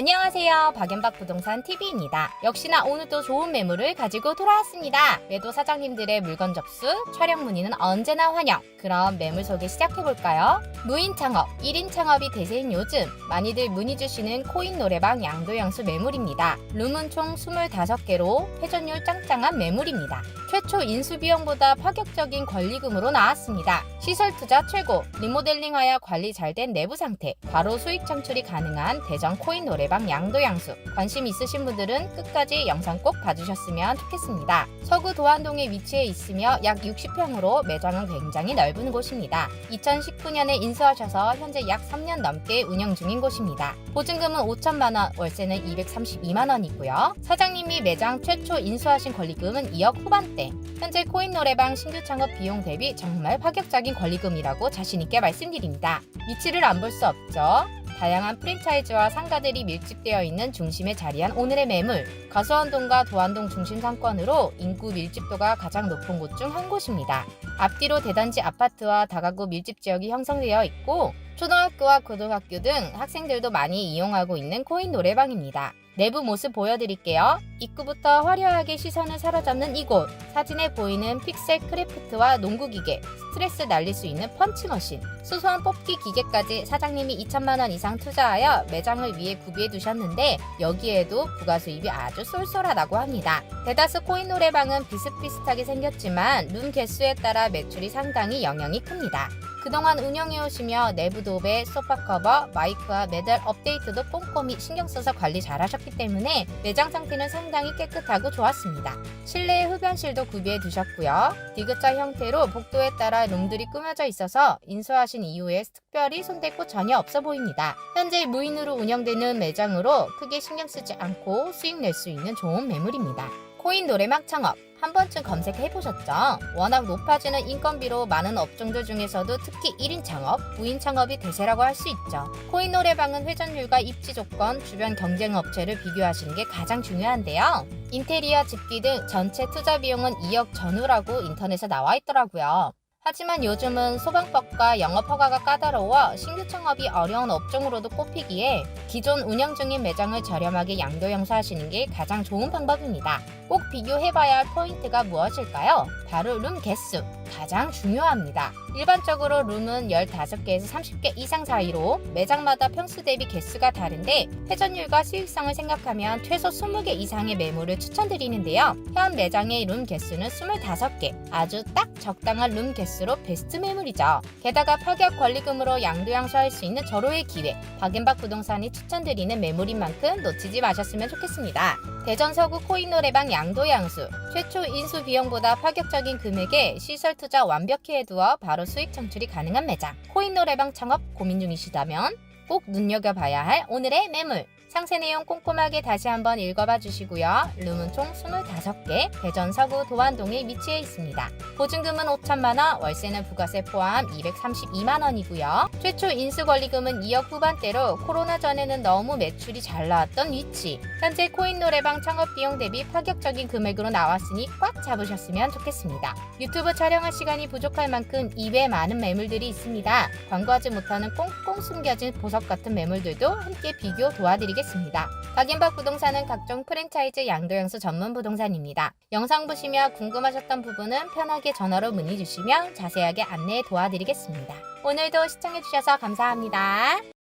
안녕하세요. 박연박 부동산 TV입니다. 역시나 오늘도 좋은 매물을 가지고 돌아왔습니다. 매도 사장님들의 물건 접수, 촬영 문의는 언제나 환영. 그럼 매물 소개 시작해볼까요? 무인 창업, 1인 창업이 대세인 요즘 많이들 문의 주시는 코인 노래방 양도양수 매물입니다. 룸은 총 25개로 회전율 짱짱한 매물입니다. 최초 인수비용보다 파격적인 권리금으로 나왔습니다. 시설 투자 최고, 리모델링하여 관리 잘 된 내부 상태, 바로 수익 창출이 가능한 대전 코인 노래방 양도양수. 관심 있으신 분들은 끝까지 영상 꼭 봐주셨으면 좋겠습니다. 서구 도안동에 위치해 있으며 약 60평으로 매장은 굉장히 넓은 곳입니다. 2019년에 인수하셔서 현재 약 3년 넘게 운영 중인 곳입니다. 보증금은 5천만 원, 월세는 232만 원이고요. 사장님이 매장 최초 인수하신 권리금은 2억 후반대. 현재 코인 노래방 신규 창업 비용 대비 정말 파격적인 권리금이라고 자신 있게 말씀드립니다. 위치를 안 볼 수 없죠. 다양한 프랜차이즈와 상가들이 밀집되어 있는 중심에 자리한 오늘의 매물. 가수원동과 도안동 중심 상권으로 인구 밀집도가 가장 높은 곳 중 한 곳입니다. 앞뒤로 대단지 아파트와 다가구 밀집 지역이 형성되어 있고 초등학교와 고등학교 등 학생들도 많이 이용하고 있는 코인 노래방입니다. 내부 모습 보여드릴게요. 입구부터 화려하게 시선을 사로잡는 이곳. 사진에 보이는 픽셀 크래프트와 농구기계, 스트레스 날릴 수 있는 펀치머신, 소소한 뽑기 기계까지 사장님이 2천만 원 이상 투자하여 매장을 위해 구비해 두셨는데 여기에도 부가 수입이 아주 쏠쏠하다고 합니다. 대다수 코인 노래방은 비슷비슷하게 생겼지만 룸 개수에 따라 매출이 상당히 영향이 큽니다. 그동안 운영해 오시며 내부 도배, 소파 커버, 마이크와 매달 업데이트도 꼼꼼히 신경 써서 관리 잘 하셨기 때문에 매장 상태는 상당히 깨끗하고 좋았습니다. 실내에 흡연실도 구비해 두셨고요. 디귿자 형태로 복도에 따라 룸들이 꾸며져 있어서 인수하신 이후에 특별히 손댈 곳 전혀 없어 보입니다. 현재 무인으로 운영되는 매장으로 크게 신경 쓰지 않고 수익 낼 수 있는 좋은 매물입니다. 코인 노래방 창업 한 번쯤 검색해 보셨죠? 워낙 높아지는 인건비로 많은 업종들 중에서도 특히 1인 창업, 무인 창업이 대세라고 할 수 있죠. 코인 노래방은 회전율과 입지 조건, 주변 경쟁 업체를 비교하시는 게 가장 중요한데요. 인테리어, 집기 등 전체 투자 비용은 2억 전후라고 인터넷에 나와 있더라고요. 하지만 요즘은 소방법과 영업 허가가 까다로워 신규 창업이 어려운 업종으로도 꼽히기에 기존 운영 중인 매장을 저렴하게 양도 영수하시는 게 가장 좋은 방법입니다. 꼭 비교해봐야 할 포인트가 무엇일까요? 바로 룸 개수. 가장 중요합니다. 일반적으로 룸은 15개에서 30개 이상 사이로 매장마다 평수 대비 개수가 다른데 회전율과 수익성을 생각하면 최소 20개 이상의 매물을 추천드리는데요. 현 매장의 룸 개수는 25개. 아주 딱 적당한 룸 개수로 베스트 매물이죠. 게다가 파격 권리금으로 양도양수할 수 있는 절호의 기회. 박앤박 부동산이 추천드리는 매물인 만큼 놓치지 마셨으면 좋겠습니다. 대전 서구 코인 노래방 양도양수. 최초 인수 비용보다 파격적인 금액에 시설 투자 완벽히 해두어 바로 수익 창출이 가능한 매장. 코인 노래방 창업 고민 중이시다면 꼭 눈여겨봐야 할 오늘의 매물. 상세 내용 꼼꼼하게 다시 한번 읽어봐 주시고요. 룸은 총 25개, 대전 서구 도안동에 위치해 있습니다. 보증금은 5천만 원, 월세는 부가세 포함 232만 원이고요. 최초 인수 권리금은 2억 후반대로 코로나 전에는 너무 매출이 잘 나왔던 위치. 현재 코인 노래방 창업 비용 대비 파격적인 금액으로 나왔으니 꽉 잡으셨으면 좋겠습니다. 유튜브 촬영할 시간이 부족할 만큼 이외 많은 매물들이 있습니다. 광고하지 못하는 꽁꽁 숨겨진 보석 같은 매물들도 함께 비교 도와드리겠습니다. 박인박 부동산은 각종 프랜차이즈 양도양수 전문 부동산입니다. 영상 보시며 궁금하셨던 부분은 편하게 전화로 문의 주시면 자세하게 안내 도와드리겠습니다. 오늘도 시청해주셔서 감사합니다.